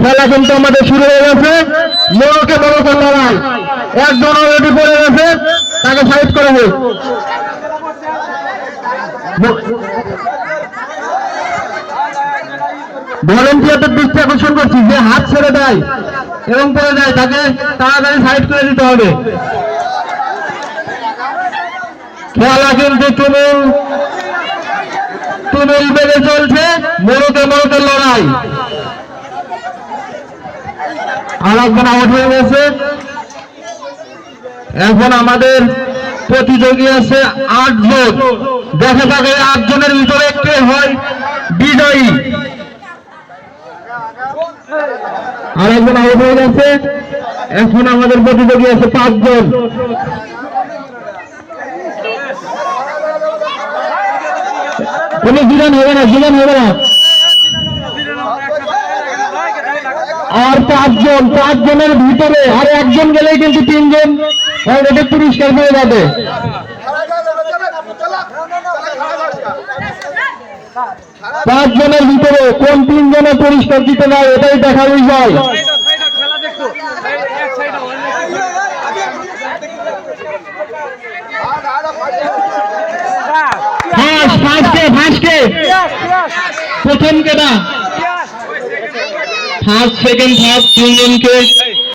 খেলা কিন্তু আমাদের শুরু হয়ে গেছে। মোড়কে মোড়কে লড়াই। একজন অলরেডি পড়ে গেছে, তাকে সাইড করে হোক ভলেন্টিয়ারদের দৃষ্টি আকর্ষণ করছি, যে হাত ছেড়ে দেয় এবং পড়ে যায়, তাকে তাড়াতাড়ি সাইড করে দিতে হবে। খেলা কিন্তু তুমুল। তুমুল বেড়ে চলছে মোড়কে মোড়কে লড়াই। আর একজন আউট হয়ে গেছে। এখন আমাদের প্রতিযোগী আছে আটজন। দেখা যাবে আটজনের ভিতরে একটি হয় বিজয়ী। আর একজন আউট হয়ে গেছে। এখন আমাদের প্রতিযোগী আছে পাঁচজন। কোনো জীবন হবে না জীবন হবে না আর পাঁচজন পাঁচজনের ভিতরে আর একজন গেলেই কিন্তু তিনজন অলরেডি পুরস্কার পেয়ে যাবে পাঁচজনের ভিতরে কোন তিনজনে পুরস্কার দিতে পারে এটাই দেখা বিষয় খেলা দেখো এক সাইড ফাঁস ফাঁসকে ফাঁসকে প্রথম কেটা ফার্স্ট সেকেন্ড থার্ড তিনজনকে